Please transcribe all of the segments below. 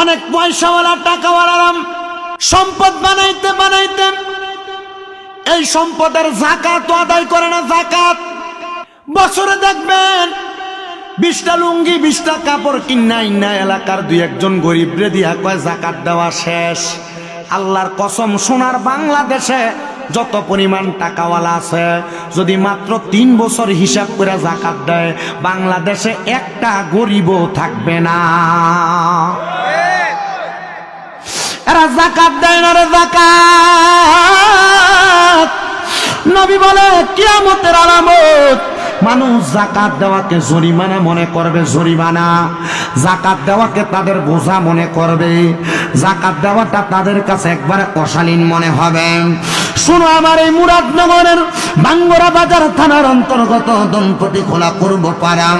অনেক পয়সাওয়ালা টাকাওয়ালারাম সম্পদ বানাইতে বানাইতে এই সম্পদের জাকাত আদায় করে না, জাকাত। বছরে দেখবেন, বিশটা লুঙ্গি, বিশটা কাপড় কিনা ইন্না এলাকার দুই একজন গরিব রে দিয়া কয়, জাকাত দেওয়া শেষ। আল্লাহর কসম সোনার বাংলাদেশে যত পরিমাণ টাকাওয়ালা আছে, যদি মাত্র তিন বছর হিসাব করে জাকাত দেয়, বাংলাদেশে একটা গরিবও থাকবে না। এরা জাকাত দেয় না রে জাকাত। নবী বলে কিয়ামতের আলামত মানুষ জাকাত দেওয়াকে জরিমানা মনে করবে, জরিমানা। জাকাত দেওয়াকে তাদের বোঝা মনে করবে। জাকাত দেওয়াটা তাদের কাছে একবারে অশালীন মনে হবে। শোনো আমার এই মুরাদনগরের বাঙ্গরা বাজার থানার অন্তর্গত দম্পতি খোলা করব পারা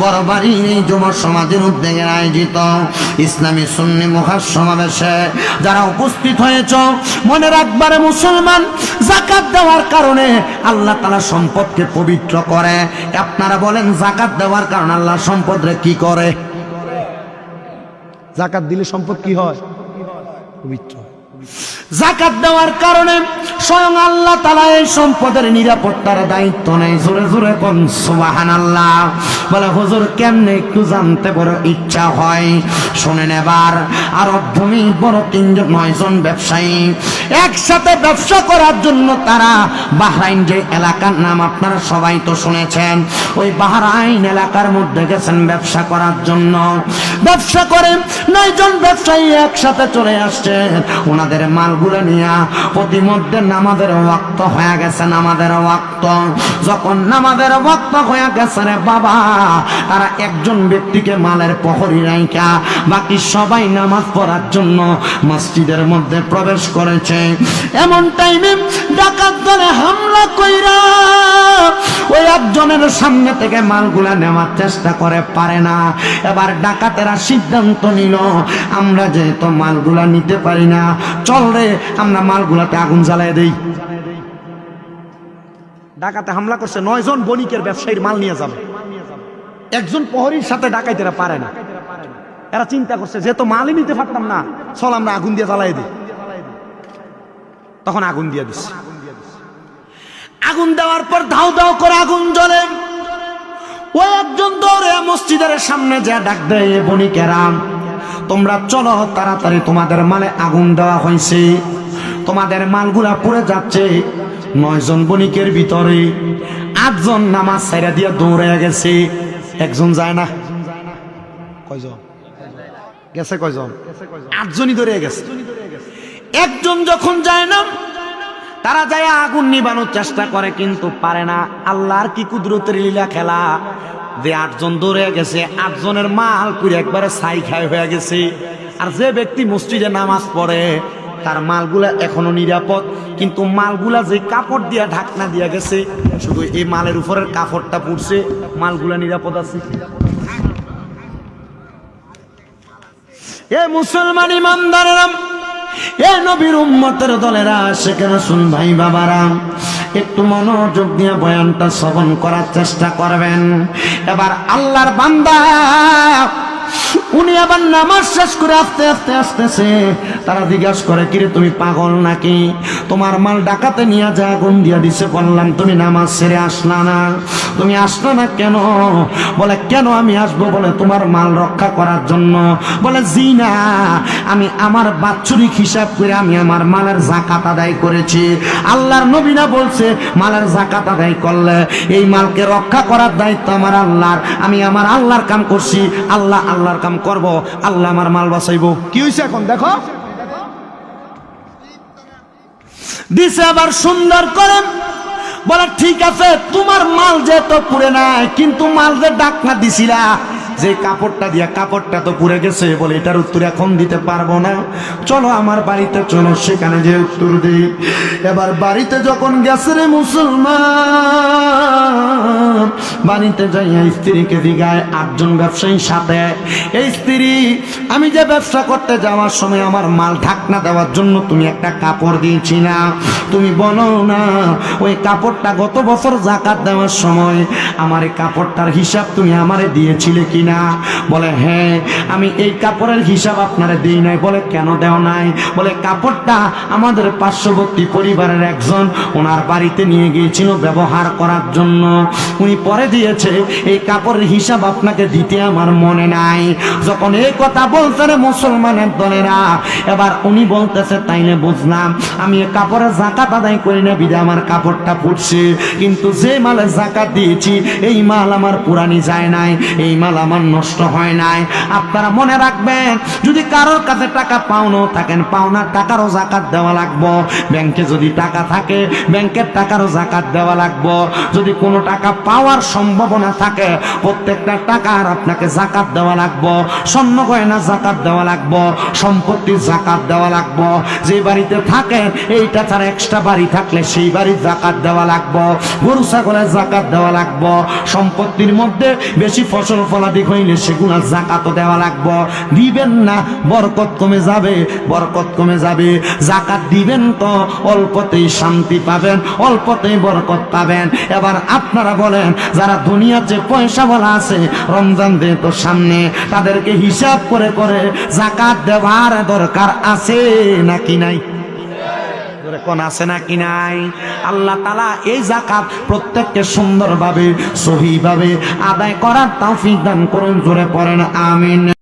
বড় বাড়ির এই যুব সমাজের উদ্যোগে আয়োজিত ইসলামী সুন্নি মুখার সমাবেশে যারা উপস্থিত হয়েছ, মনে রাখবারে মুসলমান, জাকাত দেওয়ার কারণে আল্লাহ তালা সম্পদকে পবিত্র করে। আপনারা বলেন জাকাত দেওয়ার কারণ আল্লাহ সম্পদরে কি করে? জাকাত দিলে সম্পদ কি হয়? পবিত্র। জাকাত দেওয়ার কারণে স্বয়ং আল্লাহ তালা এই সম্পদের নিরাপত্তার দায়িত্ব নেই জোরে জোরে কোন সুবাহান আল্লাহ বলে, হুজুর, কেমনে একটু জানতে বড় ইচ্ছা হয়। শুনে নেবার আর ভূমি বড় তিনজন, নয়জন ব্যবসায়ী। একসাথে ব্যবসা করার জন্য তারা বাহরাইন যে এলাকার নাম আপনারা সবাই তো শুনেছেন, ওই বাহরাইন এলাকার মধ্যে গেছেন ব্যবসা করার জন্য। ব্যবসা করে নয়জন ব্যবসায়ী একসাথে চলে আসছে ওনাদের মালগুলো নিয়ে প্রতিমধ্যে নামাদের ওয়াক্ত হয়ে গেছে নামাদের ওয়াক্ত। যখন নামাদের ওয়াক্ত হয়ে গেছে রে বাবা, তারা একজন ব্যক্তিকে মালের প্রহরী রাইকা বাকি সবাই নামাজ পড়ার জন্য মসজিদের মধ্যে প্রবেশ করেছে। এমন টাইমে ডাকাত দলে হামলা কইরা ওই একজনের সামনে থেকে মালগুলা নেওয়ার চেষ্টা করে, পারে না। এবার ডাকাতেরা সিদ্ধান্ত নিল, আমরা যেহেতু মালগুলা নিতে পারি না চল রে, আমরা মালগুলাতে আগুন জ্বালাই দেই। ডাকাতে হামলা করছে, নয়জন বণিকের ব্যবসায়ীর মাল নিয়ে যাবে। একজন প্রহরীর সাথে ডাকাইতেরা পারে না। এরা চিন্তা করছে, যেহেতু মালই নিতে পারতাম না, চল আমরা আগুন দিয়ে জ্বালাই দিই। তখন আগুন দিয়ে দিচ্ছে আগুন দেওয়ার পর ধাও ধাও করে আগুন জ্বলে। ওই একজন দৌড়ে মসজিদের সামনে যা ডাক দেয়, "এ বণিকেরা তোমরা চলো তাড়াতাড়ি তোমাদের মালে আগুন দেওয়া হয়েছে। তোমাদের মালগুলা পুড়ে যাচ্ছে। নয়জন বণিকের ভিতরে আটজন নামাজ সাইরা দিয়ে দৌড়ে গেছে। একজন যায় না। কয়জন? গেছে কয়জন? আটজনই ধরে গেছে। একজন যখন যায় না, তারা যায় আগুন নিবানোর চেষ্টা করে, কিন্তু পারে না। আল্লাহর কি কুদরতের লীলা খেলা? যে আটজন দৌড়ে গেছে, আটজনের মাল পুরে একবারে ছাই খাই হয়ে গেছে। আর যে ব্যক্তি মসজিদে নামাজ পড়ে, তার মালগুলা এখনও নিরাপদ, কিন্তু মালগুলা যে কাপড় দিয়া, ঢাকনা দিয়া গেছে, শুধু এই মালের উপরের কাপড়টা পুড়ছে, মালগুলা নিরাপদ আছে। এ মুসলমান ইমানদারেরাম, এ নবীর উম্মতের দলেরা, সেখানে শুন ভাই বাবারাম একটু মনোযোগ দিয়ে বয়ানটা শ্রবণ করার চেষ্টা করবেন। এবার আল্লাহর বান্দা উনি আবার নামাজ শেষ করে আস্তে আস্তে আসতেছে। তারা জিজ্ঞাসা করে, কিরে, তুমি পাগল নাকি? তোমার মাল ডাকাতে নিয়ে যা আগুন দিয়া দিছে, বললাম, তুমি নামাজ ছেড়ে আসলা না। তুমি আসলো না কেন? বলে, কেন আমি আসব? বলে, তোমার মাল রক্ষা করার জন্য। বলে জি না আমি আমার বাৎসরিক হিসাব করে আমি আমার মালের জাকাত আদায় করেছি। আল্লাহর নবীনা বলছে, মালের জাকাত আদায় করলে, এই মালকে রক্ষা করার দায়িত্ব আমার আল্লাহর। আমি আমার আল্লাহর কাম করছি, আল্লাহ আল্লাহর কাম করব, আল্লাহ আমার মাল বাঁচাইব। কি হয়েছে এখন? দেখো। দিছে আবার সুন্দর করে। বলে, ঠিক আছে, তোমার মাল যে তো পুড়ে নাই, কিন্তু মাল যে ডাক না দিছিলা যে কাপড়টা দিয়া কাপড়টা তো পুড়ে গেছে বলে এটার উত্তর এখন দিতে পারব না। চলো আমার বাড়িতে চলো, সেখানে যে উত্তর দিই। এবার বাড়িতে যখন গেছে রে মুসলমান, বাড়িতে যাইয়া স্ত্রীকে দিগায় আটজন ব্যবসায়ীর সাথে, এই স্ত্রী, আমি যে ব্যবসা করতে যাওয়ার সময় আমার মাল ঢাকনা দেওয়ার জন্য তুমি একটা কাপড় দিয়েছি না। তুমি বলো না, ওই কাপড়টা গত বছর জাকাত দেওয়ার সময় আমার এই কাপড়টার হিসাব তুমি আমারে দিয়েছিলে কি না। বলে হ্যাঁ আমি এই কাপড়ের হিসাব আপনারা দিই নাই। বলে, কেন দেও নাই? বলে, কাপড়টা আমাদের পার্শ্ববর্তী পরিবারের একজন ওনার বাড়িতে নিয়ে গিয়েছিল ব্যবহার করার জন্য। উনি পরে দিয়েছে, এই কাপড়ের হিসাব আপনাকে দিতে আমার মনে নাই। যখন এই কথা বলছে রে মুসলমানের দলেরা, এবার উনি বলতেছে, তাইলে বুঝলাম, আমি কাপড়ের জাকাত আদায় করি না, বিদে আমার কাপড়টা ফুটছে। কিন্তু যে মালে জাকাত দিয়েছি, এই মাল আমার পুরানি যায় নাই, এই মাল আমার নষ্ট হয় নাই। আপনারা মনে রাখবেন, যদি কারোর কাছে টাকা পাওনো থাকেন পাওনার টাকারও জাকাত দেওয়া লাগবো। ব্যাংকে যদি টাকা থাকে, ব্যাংকের টাকারও জাকাত দেওয়া লাগবো। যদি কোনো টাকা পাওয়ার সম্ভাবনা থাকে, প্রত্যেকটা টাকার আপনাকে জাকাত দেওয়া লাগবো। স্বর্ণ গয়না জাকাত দেওয়া লাগবো সম্পত্তির জাকাত দেওয়া লাগবো। যে বাড়িতে থাকেন, এইটা ছাড়া এক্সট্রা বাড়ি থাকলে সেই বাড়ির জাকাত দেওয়া লাগবো। গরু, ছাগলের জাকাত দেওয়া লাগবো। সম্পত্তির মধ্যে বেশি ফসল ফলাদি হইলে সেগুলো জাকাতও দেওয়া লাগবো। দিবেন না, বরকত কমে যাবে, বরকত কমে যাবে। জাকাত দিবেন তো অল্পতেই শান্তি পাবেন, অল্পতেই বরকত পাবেন। এবার আপনারা বলেন, যারা দুনিয়াতে পয়সা বলা আছে, রমজান দে তো সামনে, তাদেরকে হিসাব করে করে জাকাত দেওয়ার দরকার আছে নাকি নাই? কোন আছে নাকি নাই? আল্লাহ তালা এই জাকাত প্রত্যেককে সুন্দরভাবে, সহিভাবে আদায় করার তাও দান করুন, জোরে পড়েন, আমিন।